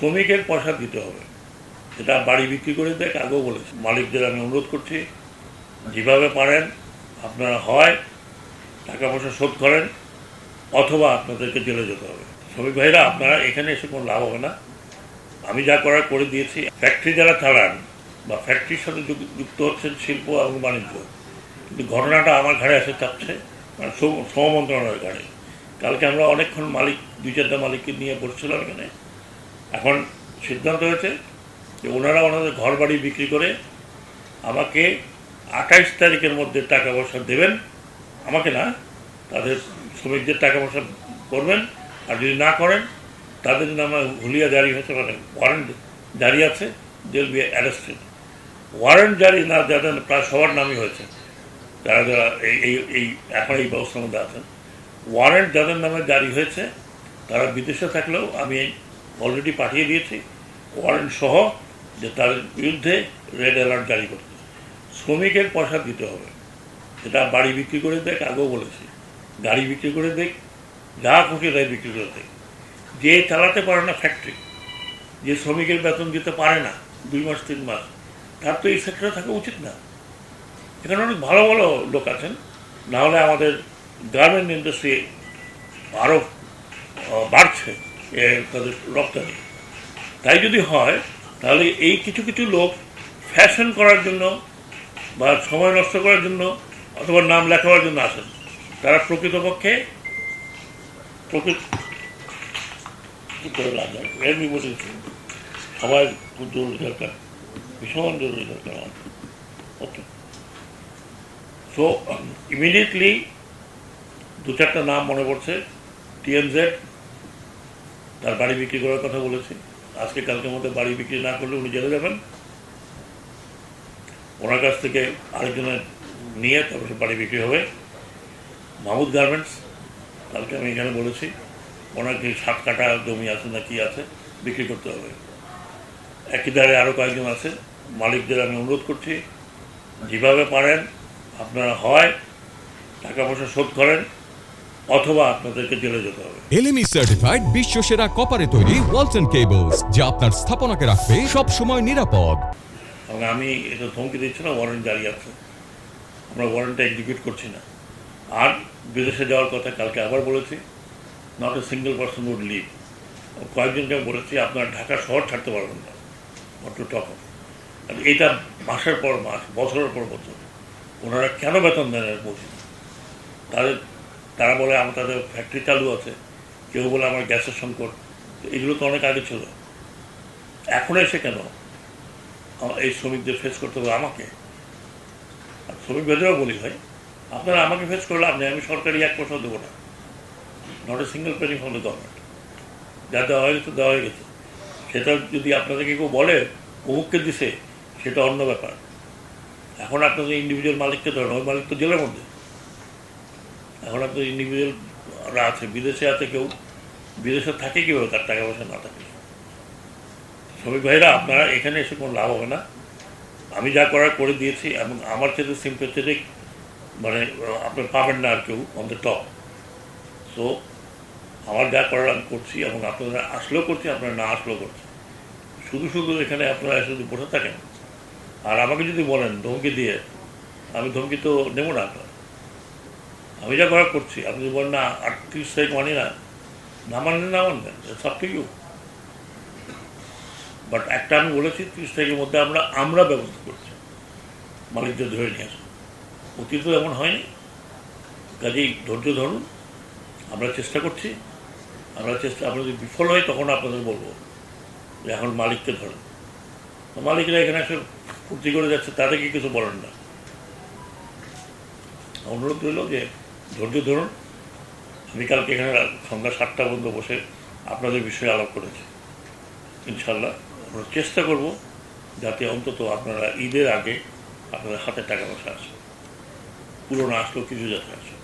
শ্রমিকের পয়সা দিতে হবে। এটা বাড়ি বিক্রি করে দেখ, আগেও বলেছি। মালিকদের আমি অনুরোধ করছি, যেভাবে পারেন, আপনারা হয় টাকা পয়সা শোধ করেন, অথবা আপনাদেরকে জেলে যেতে হবে। শ্রমিক ভাইরা, আপনারা এখানে এসে কোনো লাভ হবে না। আমি যা করার করে দিয়েছি ফ্যাক্টরি যারা চালান বা ফ্যাক্টরির সাথে যুক- যুক্ত হচ্ছেন শিল্প এবং বাণিজ্য, কিন্তু ঘটনাটা আমার ঘাড়ে এসে চাপছে মানে শ্রম মন্ত্রণালয়ের ঘাড়ে। কালকে আমরা অনেকক্ষণ মালিক দুই চারটা মালিককে নিয়ে বসছিলাম এখানে। এখন সিদ্ধান্ত হয়েছে যে ওনারা ওনাদের ঘর বাড়ি বিক্রি করে আমাকে আঠাইশ তারিখের মধ্যে টাকা পয়সা দেবেন। আমাকে না, তাদের শ্রমিকদের টাকা পয়সা করবেন। আর যদি না করেন, তাদের জন্য আমার হুলিয়া জারি হয়েছে মানে ওয়ারেন্ট জারি আছে দেল বি অ্যারেস্টেড ওয়ারেন্ট জারি না যাদের প্রায় সবার নামই হয়েছে। যারা যারা এই এই এখন এই ব্যবস্থার মধ্যে আছেন। ওয়ারেন্ট যাদের নামে জারি হয়েছে, তারা বিদেশে থাকলেও আমি অলরেডি পাঠিয়ে দিয়েছে। ওয়ারেন্ট সহ যে তাদের বিরুদ্ধে রেড অ্যালার্ট জারি করতে শ্রমিকের পয়সা দিতে হবে। এটা বাড়ি বিক্রি করে দেখ, আগেও বলেছি। গাড়ি বিক্রি করে দেখ, যা খুশি তাই বিক্রি করে দেখ। যে চালাতে পারে না ফ্যাক্টরি যে শ্রমিকের বেতন দিতে পারে না, দুই মাস, তিন মাস, তার তো এই সেক্টরে থাকা উচিত না। এখানে অনেক ভালো ভালো লোক আছেন। নাহলে আমাদের গার্মেন্ট ইন্ডাস্ট্রি আরও বাড়ছে। তাদের রপ্তানি তাই যদি হয়, তাহলে এই কিছু কিছু লোক ফ্যাশন করার জন্য বা সময় নষ্ট করার জন্য অথবা নাম লেখাবার জন্য আসেন। তারা প্রকৃতপক্ষে প্রকৃত করে সবাই খুব জরুরি দরকার ভীষণ জরুরি দরকার ওকে সো ইমিডিয়েটলি দু চারটা নাম মনে পড়ছে। টিএনজেড তার বাড়ি বিক্রি করার কথা বলেছি। আজকে কালকের মধ্যে বাড়ি বিক্রি না করলে উনি জেলে যাবেন। ওনার কাছ থেকে আরেকজনের নিয়ে তারপরে বাড়ি বিক্রি হবে। মাহমুদ গার্মেন্টস, কালকে আমি এখানে বলেছি ওনার কি সাত কাটা জমি আছে না কি আছে বিক্রি করতে হবে। একই দ্বারে আরও কয়েকজন আছে, মালিকদের আমি অনুরোধ করছি, যেভাবে পারেন, আপনারা হয়, টাকা পয়সা শোধ করেন অথবা আপনাদেরকে জেলে যেতে হবে। এলএমই সার্টিফাইড বিশ্ব সেরা কপারে তৈরি ওয়ালটন কেবলস যা আপনার স্থাপনাকে রাখবে সব সময় নিরাপদ। এবং আমি এটা ধমকি দিচ্ছি না ওয়ারেন্ট জারি আছে। আমরা ওয়ারেন্টটা এক্সিকিউট করছি না। আর বিদেশে যাওয়ার কথা কালকে আবার বলেছি not a single person would live কয়েকজনকে বলেছি আপনারা ঢাকা শহর ছাড়তে পারবেন না। টু টক এটা মাসের পর মাস বছরের পর বছর। ওনারা কেন বেতন দেন বুঝি তাদের তারা বলে, আমার তাদের ফ্যাক্টরি চালু আছে। কেউ বলে, আমার গ্যাসের সংকট। এগুলো তো অনেক আগে ছিল। এখন এসে কেন? এই শ্রমিকদের ফেস করতে হবে আমাকে। আর শ্রমিক ভেতরেও বলি ভাই আপনারা আমাকে ফেস করলে আপনি আমি সরকারি এক পয়সাও দেবো না। Not a single penny from the government যা দেওয়া হয়ে গেছে দেওয়া হয়ে গেছে। সেটা যদি আপনাদেরকে কেউ বলে, অমুককে দিছে, সেটা অন্য ব্যাপার। এখন আপনাদের ইন্ডিভিজুয়াল মালিককে ধরেন, ওই মালিক তো জেলের মধ্যে। এখন আপনার ইন্ডিভিজুয়ালরা আছে বিদেশে আছে কেউ বিদেশে থাকে কীভাবে তার টাকা পয়সা না থাকে? শ্রমিক ভাইরা আপনারা এখানে এসে কোনো লাভ হবে না। আমি যা করার করে দিয়েছি এবং আমার ক্ষেত্রে সিম্পেথেটিক মানে আহ, আপনার পাবেন না আর কেউ অন দ্য টপ সো আমার যা করার আমি করছি এবং আপনারা আসলেও করছি আপনারা না আসলেও করছি শুধু শুধু এখানে আপনারা যদি বসে থাকেন আর আমাকে যদি বলেন ধমকি দিয়ে আমি ধমকি তো নেব না আপনার। আমি যা করার করছি, আপনি বলেন না আটত্রিশ তারিখ মানি না। না মানলে না মানবেন সব ইউ বাট একটা আমি বলেছি, ত্রিশ তারিখের মধ্যে আমরা আমরা ব্যবস্থা করছি। মালিকদের ধরে নিয়ে আসুন অতীত এমন হয়নি। কাজেই ধৈর্য ধরুন। আমরা চেষ্টা করছি। আমরা চেষ্টা, আমরা যদি বিফল হই, তখন আপনাদের বলব যে এখন মালিককে ধরেন। মালিকরা এখানে এসে ফুর্তি করে যাচ্ছে, তাদেরকে কিছু বলেন না। অনুরোধ রইল যে ধৈর্য ধরুন, আমি কালকে এখানে সন্ধ্যা সাতটা পর্যন্ত বসে আপনাদের বিষয়ে আলাপ করেছি। ইনশাল্লাহ আমরা চেষ্টা করব যাতে অন্তত আপনারা ঈদের আগে আপনাদের হাতে টাকা পয়সা আসে পুরো না আসলেও কিছু যাতে আসে